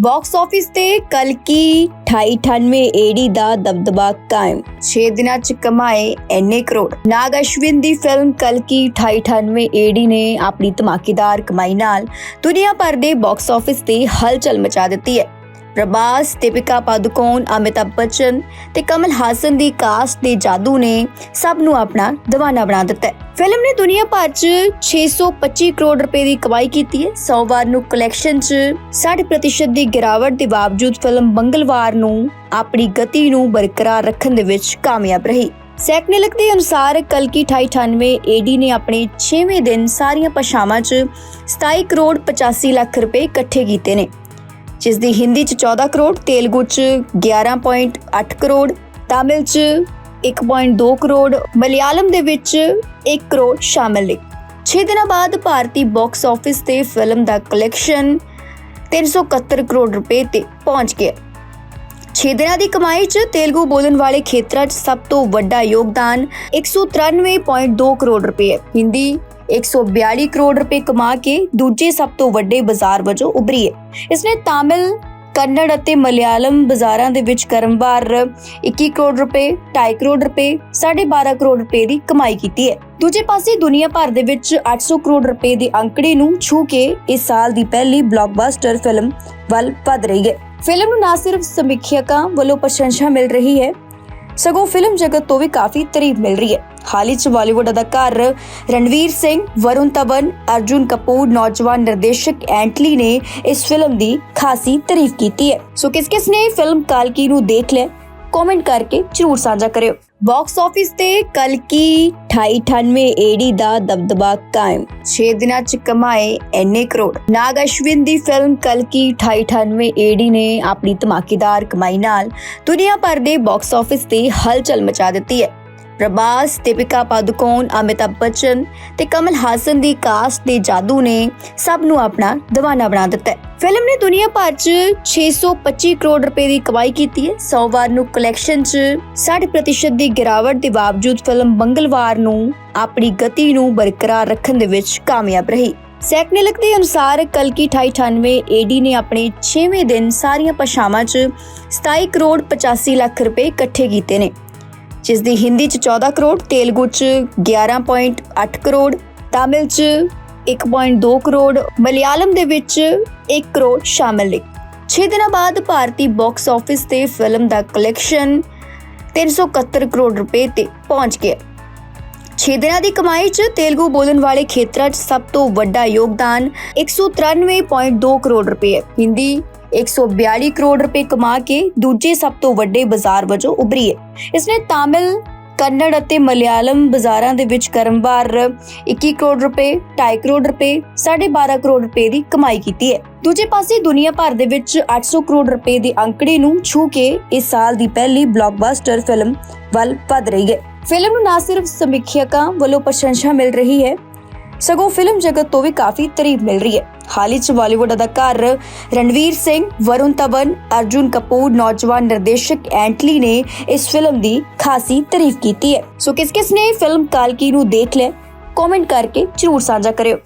Box office ਤੇ ਕਲਕੀ 2898 ਏਡੀ ਦਾ ਦਬਦਬਾ ਕਾਇਮ। 6 ਦਿਨਾਂ ਚ ਕਮਾਏ ਇੰਨੇ ਕਰੋੜ। ਨਾਗ ਅਸ਼ਵਿਨ ਦੀ ਫਿਲਮ ਕਲਕੀ 2898 ਏਡੀ ਨੇ ਆਪਣੀ ਧਮਾਕੇਦਾਰ ਕਮਾਈ ਨਾਲ ਦੁਨੀਆ ਭਰ ਦੇ ਬਾਕਸ ਆਫਿਸ ਤੇ ਹਲਚਲ ਮਚਾ ਦਿੱਤੀ ਹੈ। ਪ੍ਰਭਾਸ, ਦੀਪਿਕਾ ਪਾਦੂਕੋਨ ਅਮਿਤਾਭ ਬੱਚਨ ਤੇ ਕਮਲ ਹਾਸਨ ਦੀ ਕਾਸਟ ਦੇ ਜਾਦੂ ਨੇ ਸਭ ਨੂੰ ਆਪਣਾ دیਵਾਨਾ ਬਣਾ ਦਿੱਤਾ ਹੈ। ਫਿਲਮ ਨੇ ਦੁਨੀਆ ਭਰ 'ਚ 625 ਕਰੋੜ ਰੁਪਏ ਦੀ ਕਮਾਈ ਕੀਤੀ ਹੈ। ਸੋਮਵਾਰ ਨੂੰ ਕਲੈਕਸ਼ਨ 'ਚ 60% ਦੀ ਗਿਰਾਵਟ ਦੇ ਬਾਵਜੂਦ ਫਿਲਮ ਮੰਗਲਵਾਰ ਨੂੰ ਆਪਣੀ ਗਤੀ ਨੂੰ ਬਰਕਰਾਰ ਰੱਖਣ ਦੇ ਵਿੱਚ ਕਾਮਯਾਬ ਰਹੀ। ਸੈਕਨੇਲਕ ਦੇ ਅਨੁਸਾਰ ਕਲਕੀ 2898 ਏਡੀ ਨੇ ਆਪਣੇ 6ਵੇਂ ਦਿਨ ਸਾਰੀਆਂ ਭਾਸ਼ਾਵਾਂ 'ਚ 27 ਕਰੋੜ 85 ਲੱਖ ਰੁਪਏ ਇਕੱਠੇ ਕੀਤੇ ਨੇ। ਜਿਸ ਦੀ ਹਿੰਦੀ ਚ 14 ਕਰੋੜ, ਤੇਲਗੂ ਚ 11.8 ਕਰੋੜ, ਤਾਮਿਲ ਚ 1.2 ਕਰੋੜ, ਮਲਿਆਲਮ ਦੇ ਵਿੱਚ 1 ਕਰੋੜ ਸ਼ਾਮਲ ਨੇ। 6 ਦਿਨਾਂ ਬਾਅਦ ਭਾਰਤੀ ਬਾਕਸ ਆਫਿਸ ਤੇ ਫਿਲਮ ਦਾ ਕਲੈਕਸ਼ਨ 371 ਕਰੋੜ ਰੁਪਏ ਤੇ ਪਹੁੰਚ ਗਿਆ। 6 ਦਿਨਾਂ ਦੀ ਕਮਾਈ 'ਚ ਤੇਲਗੂ ਬੋਲਣ ਵਾਲੇ ਖੇਤਰਾਂ 'ਚ ਸਭ ਤੋਂ ਵੱਡਾ ਯੋਗਦਾਨ 193.2 ਕਰੋੜ ਰੁਪਏ ਹੈ। ਹਿੰਦੀ 142 ਕਰੋੜ ਰੁਪਏ ਕਮਾ ਕੇ ਦੂਜੇ ਸਭ ਤੋਂ ਵੱਡੇ ਬਾਜ਼ਾਰ ਵਜੋਂ ਉਭਰੀ ਹੈ ਇਸਨੇ ਤਾਮਿਲ ਕੰਨੜ ਅਤੇ ਮਲਿਆਲਮ ਬਾਜ਼ਾਰਾਂ ਦੇ ਵਿੱਚ ਕਰਮਵਾਰ 21 ਕਰੋੜ ਰੁਪਏ 2.5 ਕਰੋੜ ਰੁਪਏ 12.5 ਕਰੋੜ ਰੁਪਏ ਦੀ ਕਮਾਈ ਕੀਤੀ ਹੈ ਦੂਜੇ ਪਾਸੇ ਦੁਨੀਆ ਭਰ ਦੇ ਵਿੱਚ 800 ਕਰੋੜ ਰੁਪਏ ਦੇ ਅੰਕੜੇ ਨੂੰ ਛੂ ਕੇ ਇਸ ਸਾਲ ਦੀ ਪਹਿਲੀ ਬਲੌਕਬਸਟਰ ਫਿਲਮ ਵੱਲ ਵਧ ਰਹੀ ਹੈ ਫਿਲਮ ਨੂੰ ਨਾ ਸਿਰਫ ਸਮੀਖਿਆਕਾਂ ਵੱਲੋਂ ਪ੍ਰਸ਼ੰਸਾ ਮਿਲ ਰਹੀ ਹੈ ਸਗੋਂ ਫਿਲਮ ਜਗਤ ਤੋਂ ਵੀ ਕਾਫੀ ਤਾਰੀਫ ਮਿਲ ਰਹੀ ਹੈ। ਹਾਲ ਹੀ ਚ ਬਾਲੀਵੁੱਡ ਅਦਾਕਾਰ ਰਣਵੀਰ ਸਿੰਘ, ਵਰੁਣ ਧਵਨ, ਅਰਜੁਨ ਕਪੂਰ, ਨੌਜਵਾਨ ਨਿਰਦੇਸ਼ਕ ਐਂਟਲੀ ਨੇ ਇਸ ਫਿਲਮ ਦੀ ਖਾਸੀ ਤਾਰੀਫ ਕੀਤੀ ਹੈ। ਸੋ ਕਿਸ ਕਿਸ ਨੇ ਫਿਲਮ ਕਾਲਕੀ ਨੂੰ ਦੇਖ ਲਿਆ? ਕਮੈਂਟ ਕਰਕੇ ਜਰੂਰ ਸਾਂਝਾ ਕਰਿਓ। ਬਾਕਸ ਆਫਿਸ ਤੇ ਕਲਕੀ 2898 ਏਡੀ ਦਾ ਦਬਦਬਾ ਕਾਇਮ। 6 ਦਿਨਾਂ ਚ ਕਮਾਏ ਇੰਨੇ ਕਰੋੜ। ਨਾਗ ਅਸ਼ਵਿਨ ਦੀ ਫਿਲਮ ਕਲਕੀ 2898 ਏਡੀ ਨੇ ਆਪਣੀ ਧਮਾਕੇਦਾਰ ਕਮਾਈ ਨਾਲ ਦੁਨੀਆ ਭਰ ਦੇ ਬਾਕਸ ਆਫਿਸ ਤੇ ਹਲਚਲ ਮਚਾ ਦਿੱਤੀ ਹੈ। ਪ੍ਰਭਾਸ, ਦੀਪਿਕਾ ਪਾਦੂਕੋਨ ਅਮਿਤਾਭ ਬੱਚਨ ਤੇ ਕਮਲ ਹਾਸਨ ਦੀ ਕਾਸਟ ਦੇ ਜਾਦੂ ਨੇ ਸਭ ਨੂੰ ਆਪਣਾ دیਵਾਨਾ ਬਣਾ ਦਿੱਤਾ ਹੈ। ਫਿਲਮ ਨੇ ਦੁਨੀਆ ਭਰ 'ਚ 625 ਕਰੋੜ ਰੁਪਏ ਦੀ ਕਮਾਈ ਕੀਤੀ ਹੈ। ਸੋਮਵਾਰ ਨੂੰ ਕਲੈਕਸ਼ਨ 'ਚ 60% ਦੀ ਗਿਰਾਵਟ ਦੇ ਬਾਵਜੂਦ ਫਿਲਮ ਮੰਗਲਵਾਰ ਨੂੰ ਆਪਣੀ ਗਤੀ ਨੂੰ ਬਰਕਰਾਰ ਰੱਖਣ ਦੇ ਵਿੱਚ ਕਾਮਯਾਬ ਰਹੀ। ਸੈਕਨੇਲਕ ਦੇ ਅਨੁਸਾਰ ਕਲਕੀ 2898 ਏਡੀ ਨੇ ਆਪਣੇ 6ਵੇਂ ਦਿਨ ਸਾਰੀਆਂ ਭਾਸ਼ਾਵਾਂ 'ਚ 27 ਕਰੋੜ 85 ਲੱਖ ਰੁਪਏ ਇਕੱਠੇ ਕੀਤੇ ਨੇ। ਜਿਸ ਦੀ ਹਿੰਦੀ ਚ 14 ਕਰੋੜ, ਤੇਲਗੂ ਚ 11.8 ਕਰੋੜ, ਤਾਮਿਲ ਚ 1.2 ਕਰੋੜ, ਮਲਿਆਲਮ ਦੇ ਵਿੱਚ 1 ਕਰੋੜ ਸ਼ਾਮਲ ਨੇ। 6 ਦਿਨਾਂ ਬਾਅਦ ਭਾਰਤੀ ਬਾਕਸ ਆਫਿਸ ਤੇ ਫਿਲਮ ਦਾ ਕਲੈਕਸ਼ਨ 371 ਕਰੋੜ ਰੁਪਏ ਤੇ ਪਹੁੰਚ ਗਿਆ। 6 ਦਿਨਾਂ ਦੀ ਕਮਾਈ 'ਚ ਤੇਲਗੂ ਬੋਲਣ ਵਾਲੇ ਖੇਤਰਾਂ 'ਚ ਸਭ ਤੋਂ ਵੱਡਾ ਯੋਗਦਾਨ 193.2 ਕਰੋੜ ਰੁਪਏ ਹੈ। ਹਿੰਦੀ 142 ਕਰੋੜ ਰੁਪਏ ਕਮਾ ਕੇ ਦੂਜੇ ਸਭ ਤੋਂ ਵੱਡੇ ਬਾਜ਼ਾਰ ਵਜੋਂ ਉਭਰੀ ਹੈ। ਇਸਨੇ ਤਾਮਿਲ, ਕੰਨੜ ਅਤੇ ਮਲਿਆਲਮ ਬਾਜ਼ਾਰਾਂ ਦੇ ਵਿੱਚ ਕਰਮਵਾਰ 21 ਕਰੋੜ ਰੁਪਏ 2.5 ਕਰੋੜ ਰੁਪਏ 12.5 ਕਰੋੜ ਰੁਪਏ ਦੀ ਕਮਾਈ ਕੀਤੀ ਹੈ। ਦੂਜੇ ਪਾਸੇ ਦੁਨੀਆ ਭਰ ਦੇ ਵਿੱਚ 800 ਕਰੋੜ ਰੁਪਏ ਦੇ ਅੰਕੜੇ ਨੂੰ ਛੂ ਕੇ ਇਸ ਸਾਲ ਦੀ ਪਹਿਲੀ ਬਲੌਕਬਸਟਰ ਫਿਲਮ ਵੱਲ ਵਧ ਰਹੀ ਹੈ। ਫਿਲਮ ਨੂੰ ਨਾ ਸਿਰਫ ਸਮੀਖਿਆਕਾਂ ਵੱਲੋਂ ਪ੍ਰਸ਼ੰਸਾ ਮਿਲ ਰਹੀ ਹੈ ਸਗੋਂ ਫਿਲਮ ਜਗਤ ਤੋਂ ਵੀ ਕਾਫੀ ਤਾਰੀਫ ਮਿਲ ਰਹੀ ਹੈ। ਹਾਲ ਹੀ ਚ ਬਾਲੀਵੁੱਡ ਅਦਾਕਾਰ ਰਣਵੀਰ ਸਿੰਘ, ਵਰੁਣ ਧਵਨ ਅਰਜੁਨ ਕਪੂਰ, ਨੌਜਵਾਨ ਨਿਰਦੇਸ਼ਕ ਐਂਟਲੀ ਨੇ ਇਸ ਫਿਲਮ ਦੀ ਖਾਸੀ ਤਾਰੀਫ ਕੀਤੀ ਹੈ। ਸੋ ਕਿਸ ਕਿਸ ਨੇ ਫਿਲਮ ਕਾਲਕੀ ਨੂੰ ਦੇਖ ਲਿਆ? ਕਮੈਂਟ ਕਰਕੇ ਜਰੂਰ ਸਾਂਝਾ ਕਰਿਓ।